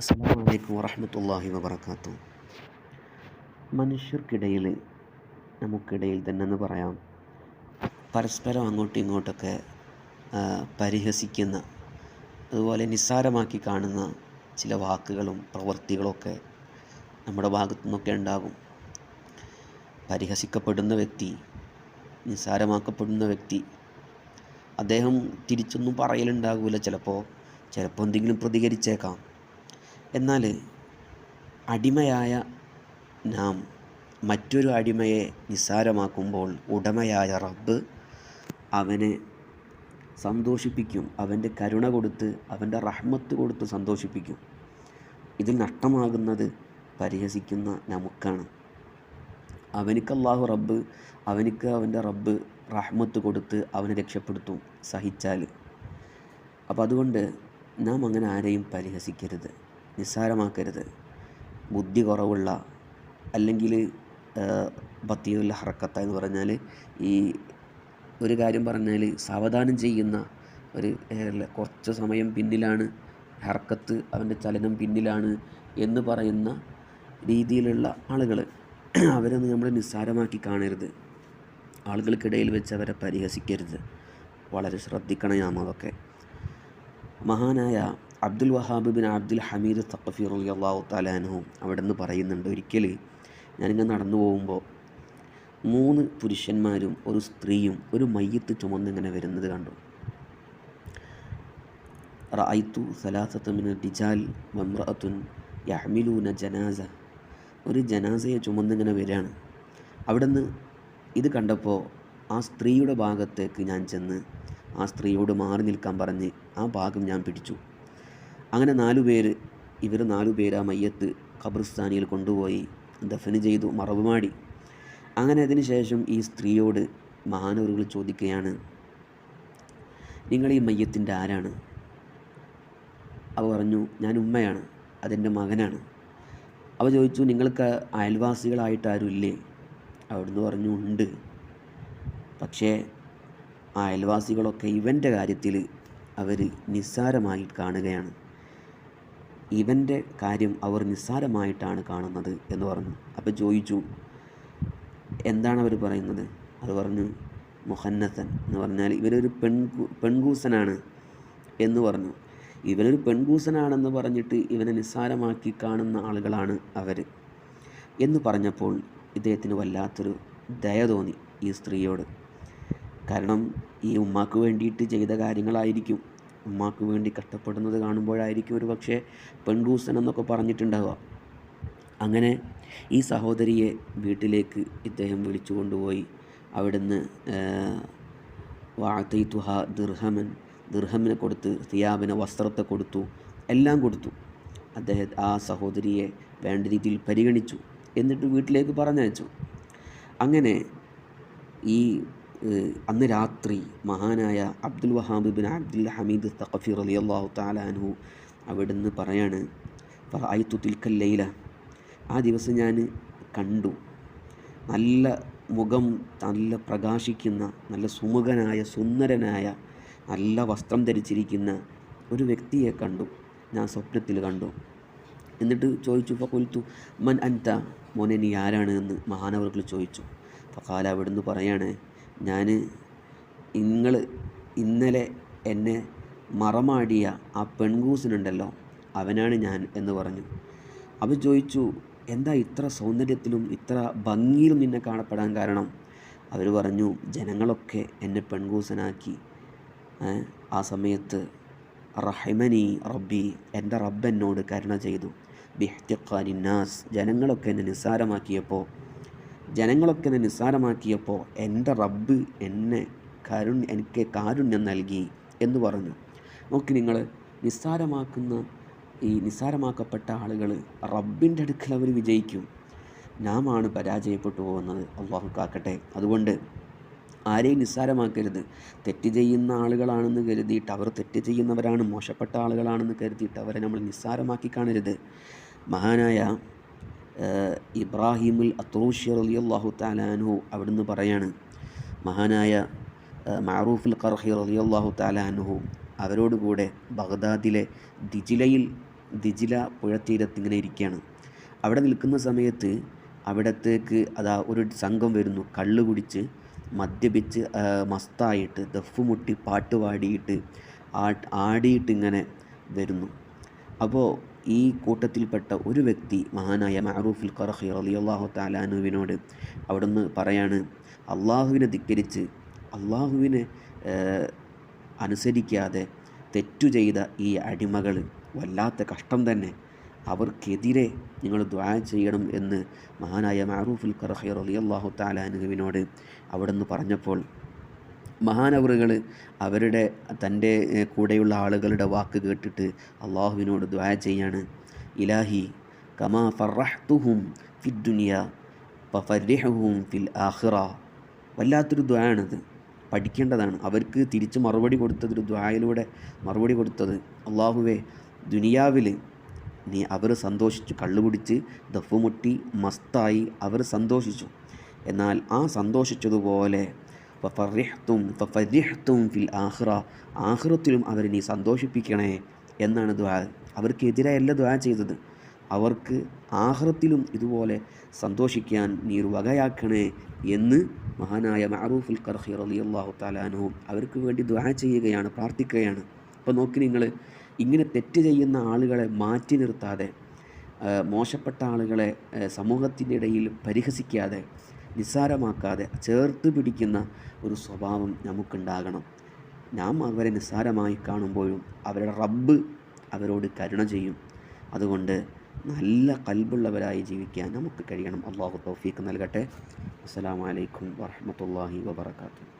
അസ്സാം വലൈക്കും വറഹമത്തല്ലാഹി വബർക്കാത്തു മനുഷ്യർക്കിടയിൽ നമുക്കിടയിൽ തന്നെ എന്ന് പറയാം പരസ്പരം അങ്ങോട്ടും ഇങ്ങോട്ടൊക്കെ പരിഹസിക്കുന്ന അതുപോലെ നിസ്സാരമാക്കി കാണുന്ന ചില വാക്കുകളും പ്രവൃത്തികളൊക്കെ നമ്മുടെ ഭാഗത്തു നിന്നൊക്കെ ഉണ്ടാകും. പരിഹസിക്കപ്പെടുന്ന വ്യക്തി നിസ്സാരമാക്കപ്പെടുന്ന വ്യക്തി അദ്ദേഹം തിരിച്ചൊന്നും പറയലുണ്ടാകില്ല ചിലപ്പോൾ ചിലപ്പോൾ എന്തെങ്കിലും പ്രതികരിച്ചേക്കാം. എന്നാൽ അടിമയായ നാം മറ്റൊരു അടിമയെ നിസ്സാരമാക്കുമ്പോൾ ഉടമയായ റബ്ബ് അവനെ സന്തോഷിപ്പിക്കും. അവന്റെ കരുണ കൊടുത്ത് അവന്റെ റഹ്മത്ത് കൊടുത്ത് സന്തോഷിപ്പിക്കും. ഇതിൽ നഷ്ടമാകുന്നത് പരിഹസിക്കുന്ന നമുക്കാണ്. അവനിക്ക് അള്ളാഹു റബ്ബ് അവനിക്ക് അവന്റെ റബ്ബ് റഹ്മത്ത് കൊടുത്ത് അവനെ രക്ഷപ്പെടുത്തും സഹിച്ചാൽ. അപ്പോൾ അതുകൊണ്ട് നാം അങ്ങനെ ആരെയും പരിഹസിക്കരുത്. നിസ്സാരമാക്കരുത്. ബുദ്ധി കുറവുള്ള അല്ലെങ്കിൽ ബത്തിയുള്ള ഹറക്കത്ത എന്ന് പറഞ്ഞാൽ ഈ ഒരു കാര്യം പറഞ്ഞാൽ സാവധാനം ചെയ്യുന്ന ഒരു കുറച്ച് സമയം പിന്നിലാണ് ഹർക്കത്ത് അവന്റെ ചലനം പിന്നിലാണ് എന്ന് പറയുന്ന രീതിയിലുള്ള ആളുകൾ അവരൊന്നും നമ്മൾ നിസ്സാരമാക്കി കാണരുത്. ആളുകൾക്കിടയിൽ വെച്ച് അവരെ പരിഹസിക്കരുത്. വളരെ ശ്രദ്ധിക്കണം ഞാൻ അതൊക്കെ. മഹാനായ അബ്ദുൽ വഹാബ് ബിൻ അബ്ദുൽ ഹമീദ് തക്കഫീർ അലി അള്ളാഹു തലാനഹു അവിടെ നിന്ന് പറയുന്നുണ്ട് ഒരിക്കൽ ഞാനിങ്ങനെ നടന്നു പോകുമ്പോൾ മൂന്ന് പുരുഷന്മാരും ഒരു സ്ത്രീയും ഒരു മയ്യത്ത് ചുമന്നിങ്ങനെ വരുന്നത് കണ്ടു. റായ്ത്തു സലാസത്തുമിന് ഡിജാൽ വമ്രഅത്തുൻ യഹ്മിലൂന ജനാസ. ഒരു ജനാസയെ ചുമന്നിങ്ങനെ വരികയാണ്. അവിടുന്ന് ഇത് കണ്ടപ്പോൾ ആ സ്ത്രീയുടെ ഭാഗത്തേക്ക് ഞാൻ ചെന്ന് ആ സ്ത്രീയോട് മാറി നിൽക്കാൻ പറഞ്ഞ് ആ ഭാഗം ഞാൻ പിടിച്ചു. അങ്ങനെ നാലു പേര് ഇവർ നാലു പേര് ആ മയ്യത്ത് ഖബർസ്ഥാനിയിൽ കൊണ്ടുപോയി ദഫന് ചെയ്തു മറവുമാടി അങ്ങനെ അതിന് ശേഷം ഈ സ്ത്രീയോട് മഹാനവറുകൾ ചോദിക്കുകയാണ് നിങ്ങൾ ഈ മയ്യത്തിന്റെ ആരാണ്? അവ പറഞ്ഞു ഞാൻ ഉമ്മയാണ് അതെന്റെ മകനാണ്. അവ ചോദിച്ചു നിങ്ങൾക്ക് അയൽവാസികളായിട്ട് ആരും ഇല്ലേ? അവിടുന്ന് പറഞ്ഞു ഉണ്ട്. പക്ഷേ ആ അയൽവാസികളൊക്കെ ഇവന്റെ കാര്യത്തിൽ അവർ നിസ്സാരമായി കാണുകയാണ്. ഇവന്റെ കാര്യം അവർ നിസ്സാരമായിട്ടാണ് കാണുന്നത് എന്ന് പറഞ്ഞു. അപ്പോൾ ചോദിച്ചു എന്താണ് അവർ പറയുന്നത്? അത് പറഞ്ഞു മുഹന്നസൻ എന്ന് പറഞ്ഞാൽ ഇവരൊരു പെൺ പെൺകൂസനാണ് എന്ന് പറഞ്ഞു. ഇവനൊരു പെൺകൂസനാണെന്ന് പറഞ്ഞിട്ട് ഇവനെ നിസ്സാരമാക്കി കാണുന്ന ആളുകളാണ് അവർ എന്ന് പറഞ്ഞപ്പോൾ ഇദ്ദേഹത്തിന് വല്ലാത്തൊരു ദയ തോന്നി ഈ സ്ത്രീയോട്. കാരണം ഈ ഉമ്മാക്ക് വേണ്ടിയിട്ട് ചെയ്ത കാര്യങ്ങളായിരിക്കും. ഉമ്മാക്ക് വേണ്ടി കഷ്ടപ്പെടുന്നത് കാണുമ്പോഴായിരിക്കും ഒരു പക്ഷേ പെൺകൂസൻ എന്നൊക്കെ പറഞ്ഞിട്ടുണ്ടാവുക. അങ്ങനെ ഈ സഹോദരിയെ വീട്ടിലേക്ക് ഇദ്ദേഹം വിളിച്ചു കൊണ്ടുപോയി. അവിടുന്ന് വാഴ്ത്തൈത്തുഹ ദിർഹമൻ ദിർഹമിനെ കൊടുത്ത് സിയാബിനെ വസ്ത്രത്തെ കൊടുത്തു എല്ലാം കൊടുത്തു. അദ്ദേഹം ആ സഹോദരിയെ വേണ്ട രീതിയിൽ പരിഗണിച്ചു. എന്നിട്ട് വീട്ടിലേക്ക് പറഞ്ഞയച്ചു. അങ്ങനെ ഈ അന്ന് രാത്രി മഹാനായ അബ്ദുൽ വഹാബ് ബിൻ അബ്ദുൽ ഹമീദ് തഖഫി അലി അള്ളാഹു താലാനു അവിടുന്ന് പറയാണ് ഫറഅയ്തു തിൽക്കല്ലയില ലൈല ആ ദിവസം ഞാൻ കണ്ടു. നല്ല മുഖം നല്ല പ്രകാശിക്കുന്ന നല്ല സുമുഖനായ സുന്ദരനായ നല്ല വസ്ത്രം ധരിച്ചിരിക്കുന്ന ഒരു വ്യക്തിയെ കണ്ടു. ഞാൻ സ്വപ്നത്തിൽ കണ്ടു. എന്നിട്ട് ചോദിച്ചു ഫക്കുൽത്തു മൻ അൻത? മോനെ നീ ആരാണ്? എന്ന് മഹാനവർകൾ ചോദിച്ചു. ഫക്കാല അവിടുന്ന് പറയാണ് ഞാൻ നിങ്ങൾ ഇന്നലെ എന്നെ മറമാടിയ ആ പെൺകൂസിനുണ്ടല്ലോ അവനാണ് ഞാൻ എന്ന് പറഞ്ഞു. അവൻ ചോദിച്ചു എന്താ ഇത്ര സൗന്ദര്യത്തിലും ഇത്ര ഭംഗിയിലും നിന്നെ കാണപ്പെടാൻ കാരണം? അവർ പറഞ്ഞു ജനങ്ങളൊക്കെ എന്നെ പെൺകൂസനാക്കി. ആ സമയത്ത് റഹിമനി റബ്ബി എന്റെ റബ്ബ് എന്നോട് കരുണ ചെയ്തു. ബിഹ്തിഖാനിന്നാസ് ജനങ്ങളൊക്കെ എന്നെ നിസ്സാരമാക്കിയപ്പോൾ ജനങ്ങളൊക്കെ എന്നെ നിസ്സാരമാക്കിയപ്പോൾ എന്റെ റബ്ബ് എന്നെ കരുണ്യ എനിക്ക് കാരുണ്യം നൽകി എന്ന് പറഞ്ഞു. നോക്കി നിങ്ങൾ നിസ്സാരമാക്കുന്ന ഈ നിസ്സാരമാക്കപ്പെട്ട ആളുകൾ റബ്ബിന്റെ അടുക്കൽ അവർ വിജയിക്കും. നാമാണ് പരാജയപ്പെട്ടു പോകുന്നത്. അള്ളാഹു കാക്കട്ടെ. അതുകൊണ്ട് ആരെയും നിസ്സാരമാക്കരുത്. തെറ്റ് ചെയ്യുന്ന ആളുകളാണെന്ന് കരുതിയിട്ട് അവർ തെറ്റ് ചെയ്യുന്നവരാണ്. മോശപ്പെട്ട ആളുകളാണെന്ന് കരുതിയിട്ട് അവരെ നമ്മൾ നിസ്സാരമാക്കി കാണരുത്. മഹാനായ ഇബ്രാഹിമുൽ അത്രോഷി അലി അള്ളാഹു താലാൻഹു അവിടുന്ന് പറയാണ്. മഹാനായ മാറൂഫുൽ മഅറൂഫുൽ അലി അള്ളാഹു താലാൻഹു അവരോടുകൂടെ ബഗ്ദാദിലെ ദിജിലയിൽ ദിജില പുഴത്തീരത്ത് ഇങ്ങനെ ഇരിക്കുകയാണ് അവിടെ നിൽക്കുന്ന സമയത്ത് അവിടത്തേക്ക് അതാ ഒരു സംഘം വരുന്നു. കള്ളു കുടിച്ച് മദ്യപിച്ച് മസ്തായിട്ട് ദഫ് മുട്ടി പാട്ട് പാടിയിട്ട് ആടിയിട്ട് ഇങ്ങനെ വരുന്നു. അപ്പോൾ ഈ കൂട്ടത്തിൽപ്പെട്ട ഒരു വ്യക്തി മഹാനായ മഅറൂഫുൽ ഖറഹി റളിയല്ലാഹു താലാനുവിനോട് അവിടുന്ന് പറയാണ് അള്ളാഹുവിനെ ധിക്കരിച്ച് അള്ളാഹുവിനെ അനുസരിക്കാതെ തെറ്റു ചെയ്ത ഈ അടിമകൾ വല്ലാത്ത കഷ്ടം തന്നെ. അവർക്കെതിരെ നിങ്ങൾ ദ്വാ ചെയ്യണം എന്ന് മഹാനായ മഅറൂഫുൽ ഖറഹി റളിയല്ലാഹു താലാനുവിനോട് അവിടുന്ന് പറഞ്ഞപ്പോൾ മഹാനവറുകൾ അവരുടെ തന്റെ കൂടെയുള്ള ആളുകളുടെ വാക്ക് കേട്ടിട്ട് അള്ളാഹുവിനോട് ദ്വാ ചെയ്യാണ്. ഇലാഹി കമാ ഫറഹ്തുഹും ഫി ദുനിയ ഫഫരിഹും ഫിൽ ആഖിറ. വല്ലാത്തൊരു ദ്വായാണത്. പഠിക്കേണ്ടതാണ്. അവർക്ക് തിരിച്ച് മറുപടി കൊടുത്തത് ഒരു ദ്വായയിലൂടെ മറുപടി കൊടുത്തത് അള്ളാഹുവെ ദുനിയാവിൽ നീ അവർ സന്തോഷിച്ചു. കള്ളുകുടിച്ച് ദഫുമുട്ടി മസ്തായി അവർ സന്തോഷിച്ചു. എന്നാൽ ആ സന്തോഷിച്ചതുപോലെ ഫഫറിഹ്തും ഫഫരിഹ്തും ഫിൽ ആഹ്റ ആഹ്റത്തിലും അവരെ നീ സന്തോഷിപ്പിക്കണേ എന്നാണ് ദ്വാ അവർക്കെതിരെയല്ല ദ്വാ ചെയ്തത്. അവർക്ക് ആഹ്റത്തിലും ഇതുപോലെ സന്തോഷിക്കാൻ നീ വകയാക്കണേ എന്ന് മഹാനായ മഅറൂഫുൽ ഖർഹി റളിയല്ലാഹു താലാനോ അവർക്ക് വേണ്ടി ദ്വാ ചെയ്യുകയാണ് പ്രാർത്ഥിക്കുകയാണ്. അപ്പോൾ നോക്കി നിങ്ങൾ ഇങ്ങനെ തെറ്റ് ചെയ്യുന്ന ആളുകളെ മാറ്റി നിർത്താതെ മോശപ്പെട്ട ആളുകളെ സമൂഹത്തിന്റെ ഇടയിൽ പരിഹസിക്കാതെ നിസ്സാരമാക്കാതെ ചേർത്ത് പിടിക്കുന്ന ഒരു സ്വഭാവം നമുക്കുണ്ടാകണം. നാം അവരെ നിസ്സാരമായി കാണുമ്പോഴും അവരുടെ റബ്ബ് അവരോട് കരുണ ചെയ്യും. അതുകൊണ്ട് നല്ല കൽബുള്ളവരായി ജീവിക്കാൻ നമുക്ക് കഴിയണം. അള്ളാഹു തൗഫീഖ് നൽകട്ടെ. അസ്സാം വലൈക്കും വറഹ്മത്തുള്ളാഹി വബറകാതുഹു.